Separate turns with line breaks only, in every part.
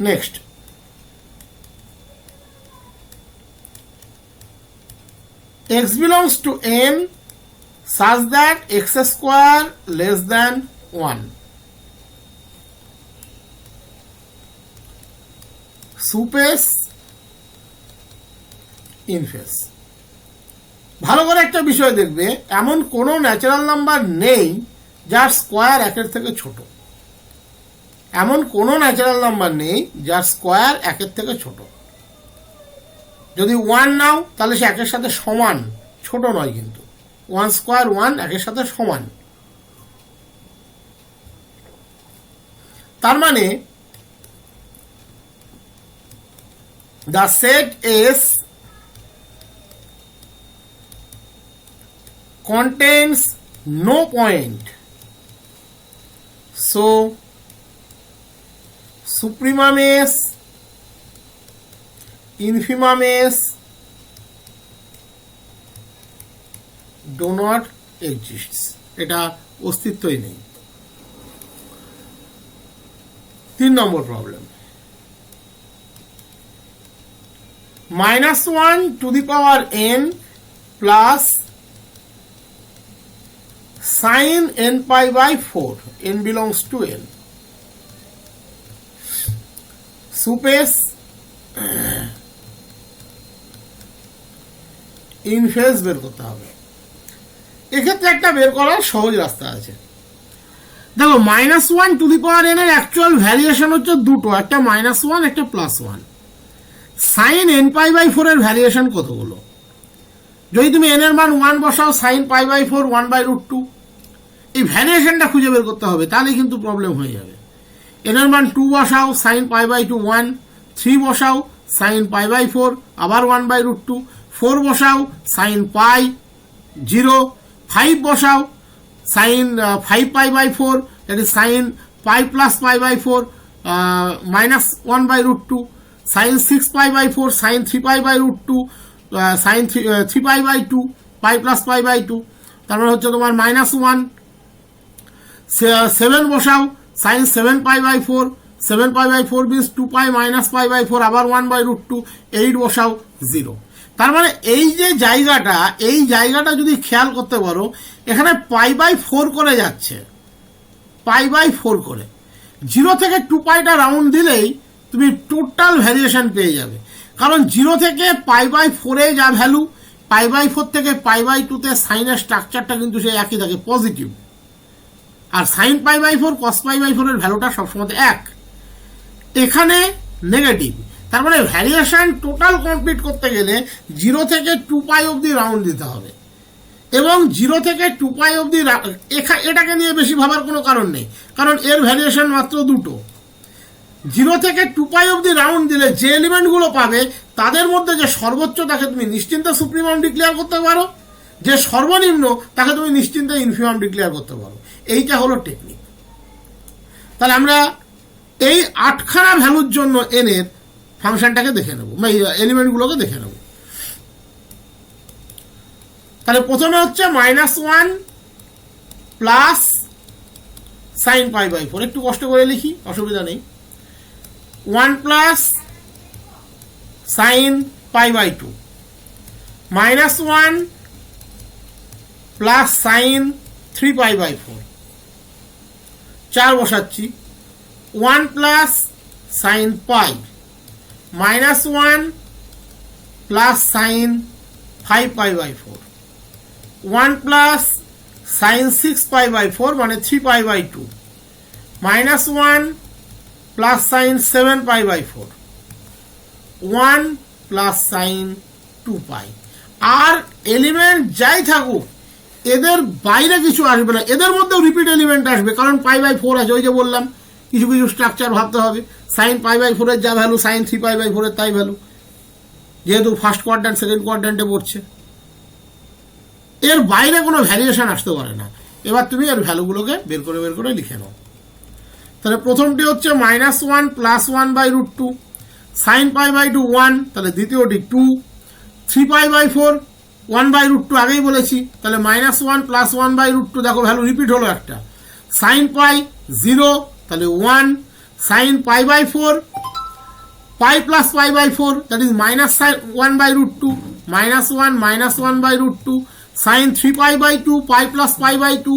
Next x belongs to n such that x square less than 1 sup S inf S ভালো করে একটা বিষয় দেখবে, এমন কোনো ন্যাচারাল নাম্বার নেই যার স্কোয়ার একের থেকে ছোট। এমন কোনো ন্যাচারাল নাম্বার নেই যার স্কোয়ার একের থেকে ছোট। যদি ওয়ান নাও তাহলে সে একের সাথে সমান। ছোট নয় কিন্তু। ওয়ান স্কোয়ার ওয়ান একের সাথে সমান। তার মানে the set S contains no point. So, supremum S, infimum S do এটা অস্তিত্বই নেই তিন নম্বর problem minus 1 to the power n plus sine n pi by 4 n belongs to n sup S inf S বের করতে হবে। এক্ষেত্রে একটা বের করার সহজ রাস্তা আছে। দেখো minus one to the power n এর অ্যাকচুয়াল ভ্যারিয়েশন হচ্ছে দুটো, একটা মাইনাস ওয়ান একটা plus one sine n pi by four এর ভ্যারিয়েশন কতগুলো? যদি তুমি এন এর মান ওয়ান বসাও sine pi by four one by root two এই ভ্যারিয়েশনটা খুঁজে বের করতে হবে তাহলে কিন্তু প্রবলেম হয়ে যাবে। এন এর মান টু বসাও sine pi by two one three বসাও সাইন পাই বাই ফোর আবার one by root two four বসাও সাইন পাই জিরো ফাইভ বসাও sine five pi by four is sine pi plus pi by four minus one by root two sine six pi by four sine three pi by root two sine three three pi by two pi plus pi by two তারপর হচ্ছে তোমার minus one seven বসাও sine seven pi by four, seven pi by four means two pi minus pi by four, আবার one by root two eight বসাও zero তার মানে এই যে জায়গাটা, এই জায়গাটা যদি খেয়াল করতে পারো, এখানে পাই বাই ফোর করে যাচ্ছে। পাই বাই ফোর করে। জিরো থেকে টু পাইটা রাউন্ড দিলেই তুমি টোটাল ভ্যারিয়েশন পেয়ে যাবে। কারণ জিরো থেকে পাই বাই ফোরে যা ভ্যালু পাই বাই ফোর থেকে পাই বাই টুতে সাইনের স্ট্রাকচারটা কিন্তু সেই একই থাকে positive R sine pi by four cos pi by ফোরের ভ্যালুটা সবসময় এক। এখানে নেগেটিভ তার মানে ভ্যারিয়েশন টোটাল কমপ্লিট করতে গেলে জিরো থেকে টু পাই অবধি রাউন্ড দিতে হবে। এবং জিরো থেকে টু পাই অবধি এটাকে নিয়ে বেশি ভাবার কোনো কারণ নেই। কারণ এর ভ্যারিয়েশন মাত্র দুটো। জিরো থেকে টু পাই অবধি রাউন্ড দিলে যে এলিমেন্টগুলো পাবে, তাদের মধ্যে যে সর্বোচ্চ তাকে তুমি নিশ্চিন্তে সুপ্রিমাম ডিক্লেয়ার করতে পারো। যে সর্বনিম্ন তাকে তুমি নিশ্চিন্তে ইনফিমাম ডিক্লেয়ার করতে পারো। এইটা হলো টেকনিক তাহলে আমরা এই আটখানা ভ্যালুর জন্য এনের ফাংশনটাকে দেখে নেব এলিমেন্টগুলোকে দেখে নেব। তাহলে প্রথমে হচ্ছে minus one plus sine pi by four একটু কষ্ট করে লিখি, অসুবিধা নেই। One plus sine pi by two minus one plus sine three pi by four চার বসাচ্ছি। One plus sine pi minus one plus sine five pi by four. One plus sine six pi by four মানে three pi by two. Minus one plus sine seven pi by four. One plus sine two pi. R element যাই থাকুক এদের বাইরে কিছু আসবে না। এদের মধ্যেও রিপিট এলিমেন্ট আসবে, কারণ পাই বাই ফোর আছে, ওই যে বললাম, কিছু কিছু স্ট্রাকচার ভাবতে হবে। সাইন পাই বাই ফোরের যা value sine three pi by ফোরের তাই ভ্যালু যেহেতু ফার্স্ট কোয়ার্ড্যান্ট সেকেন্ড কোয়ার্ড্যান্টে পড়ছে। এর বাইরে কোনো ভ্যারিয়েশন আসতে পারে না। এবার তুমি এর ভ্যালুগুলোকে বের করে বের করে লিখে নাও। তাহলে প্রথমটি হচ্ছে minus one plus one by root two sine pi by two one তাহলে দ্বিতীয়টি two three pi by four one by root two আগেই বলেছি, তাহলে minus one plus one by root two দেখো ভ্যালু রিপিট হলো একটা। সাইন পাই জিরো তাহলে one sine pi by four pi plus pi by four that is minus one by root two minus one minus one by root two sine three pi by two pi plus pi by two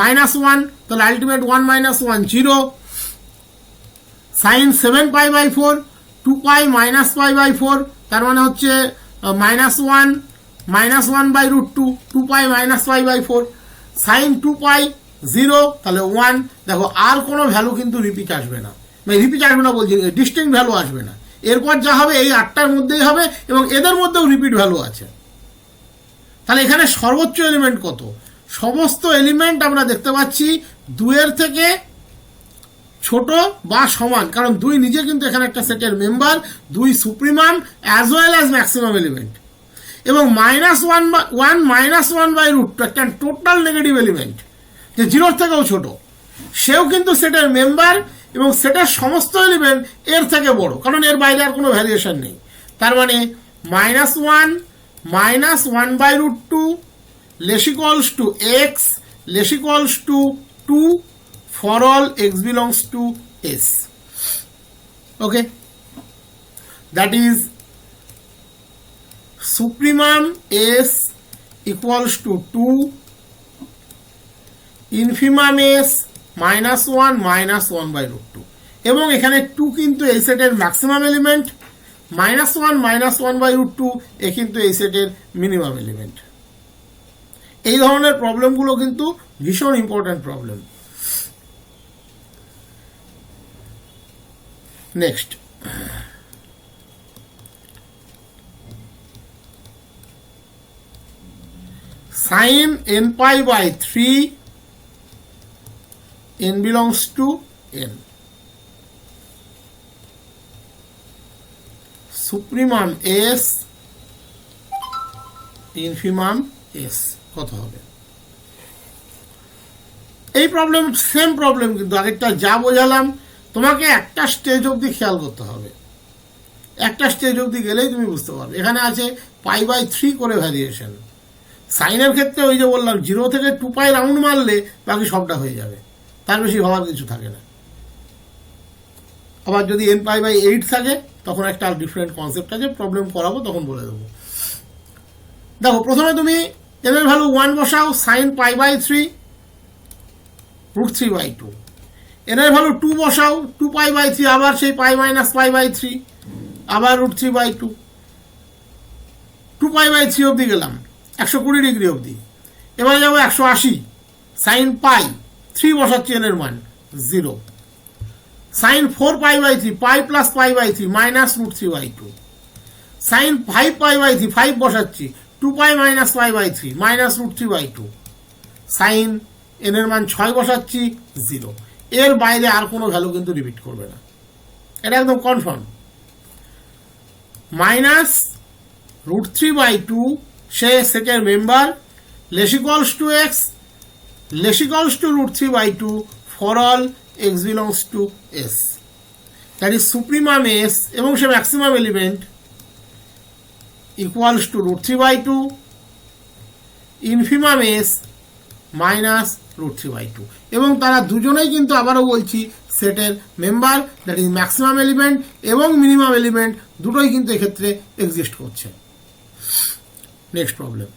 minus one তাহলে ultimate one minus one zero sine seven pi by four two pi minus pi by four তার মানে হচ্ছে minus one minus one by root two two pi minus pi by four sine two pi zero তাহলে one দেখো, আর কোনো value কিন্তু repeat আসবে না। মানে রিপিট আসবে না বলছি ডিস্টিং ভ্যালু আসবে না। এরপর যা হবে, এই আটটার মধ্যেই হবে এবং এদের মধ্যেও রিপিট ভ্যালু আছে। তাহলে এখানে সর্বোচ্চ এলিমেন্ট কত? সমস্ত এলিমেন্ট আমরা দেখতে পাচ্ছি দুয়ের থেকে ছোট বা সমান, কারণ দুই নিজে কিন্তু এখানে একটা সেটের মেম্বার দুই supremum as well as maximum element এবং minus one one minus one by root একটা টোটাল নেগেটিভ এলিমেন্ট যে জিরোর থেকেও ছোট। সেও কিন্তু সেটের মেম্বার এবং সেটের সমস্ত এলিমেন্ট এর থেকে বড়, কারণ এর বাইরে আর কোনো ভ্যারিয়েশন নেই। তার মানে minus one minus one by root two less equals to x less equals to two for all x belongs to S. Okay, that is supremum S equals to 2, infimum S minus 1 minus 1 by root 2 এবং এখানে 2 কিন্তু এই সেটের maximum element minus one minus one by root two এ কিন্তু এই সেটের minimum element এই ধরনের প্রবলেমগুলো কিন্তু ভীষণ important problem Next. Sin n pi by 3 n belongs to n. Supremum S infimum S কত হবে এই প্রবলেম সেম প্রবলেম কিন্তু আগেরটা যা বোঝালাম তোমাকে একটা স্টেজ অবধি খেয়াল করতে হবে। একটা স্টেজ অবধি গেলেই তুমি বুঝতে পারবে। এখানে আছে পাই বাই থ্রি করে ভ্যারিয়েশন সাইনের ক্ষেত্রে ওই যে বললাম জিরো থেকে টু পাই রাউন্ড মারলে বাকি সবটা হয়ে যাবে। তার বেশি ভাবার কিছু থাকে না। আবার যদি এন পাই বাই এইট থাকে, তখন একটা ডিফারেন্ট কনসেপ্ট আছে প্রবলেম করাবো, তখন বলে দেবো। দেখো, প্রথমে তুমি এন এর ভ্যালু ওয়ান বসাও sine pi by three root three by two এনের ভ্যালু টু বসাও টু পাই বাই থ্রি আবার সেই pi minus pi by three আবার root three by two two pi by three অবধি গেলাম, একশো কুড়ি ডিগ্রি অবধি। এবার যাব একশো আশি সাইন পাই থ্রি বসাচ্ছি এনের মান zero sine four pi by three pi plus pi by three minus root three by two sine five pi by three five বসাচ্ছি two pi minus pi by three minus root three by two sine এনের মান ছয় বসাচ্ছি zero এর বাইরে আর কোনো value কিন্তু repeat করবে না। এটা একদম confirm minus root three by two সে সেটের member less equals to x less equals to root three by two for all x belongs to S that is supremum S এবং সে maximum element equals to root three by two infimum S minus root three by two. এবং তারা দুজনেই কিন্তু আবারও বলছি সেটের member that is maximum element এবং minimum element দুটোই কিন্তু এক্ষেত্রে এক্সিস্ট করছে। Next problem